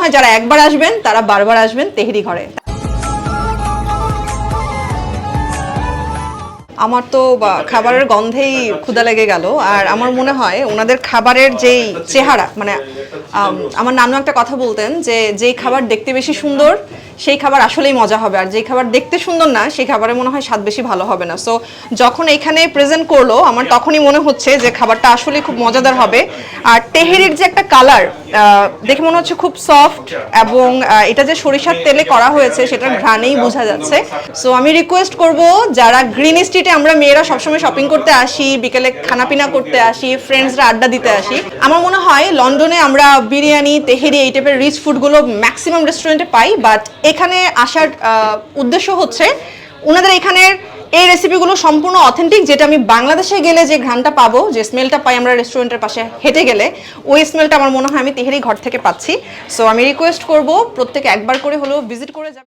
হয়, যারা একবার আসবেন, তারা বারবার আসবেন তেহরি ঘরে। আমার তো খাবারের গন্ধেই ক্ষুদা লেগে গেল, আর আমার মনে হয় ওনাদের খাবারের যেই চেহারা মানে আমার নানু একটা কথা বলতেন যে, যেই খাবার দেখতে বেশি সুন্দর সেই খাবার আসলেই মজা হবে। আর যেই খাবার দেখতে সুন্দর না সেই খাবারে মনে হয় স্বাদ বেশি ভালো হবে না। সো যখন এখানে প্রেজেন্ট করল আমার তখনই মনে হচ্ছে যে খাবারটা আসলে খুব মজাদার হবে। আর তেহেরির যে একটা কালার দেখে মনে হচ্ছে খুব সফট এবং এটা যে সরিষার তেলে করা হয়েছে সেটার ঘ্রাণেই বোঝা যাচ্ছে। সো আমি রিকোয়েস্ট করব যারা গ্রিন স্ট্রিটে আমরা মেয়েরা সবসময় শপিং করতে আসি বিকেলে খানাপিনা করতে আসি ফ্রেন্ডসরা আড্ডা দিতে আসি আমার মনে হয় লন্ডনে আমরা বিরিয়ানি, তেহেরি এই টাইপের রিচ ফুডগুলো ম্যাক্সিমাম রেস্টুরেন্টে পাই বাট এখানে আসার উদ্দেশ্য হচ্ছে ওনাদের এখানের এই রেসিপিগুলো সম্পূর্ণ অথেন্টিক যেটা আমি বাংলাদেশে গেলে যে ঘ্রাণটা পাবো, যে স্মেলটা পাই আমরা রেস্টুরেন্টের পাশে হেঁটে গেলে, ওই স্মেলটা আমার মনে হয় আমি তেহেরি ঘর থেকে পাচ্ছি। সো আমি রিকোয়েস্ট করব প্রত্যেকে একবার করে হলেও ভিজিট করে যাবে।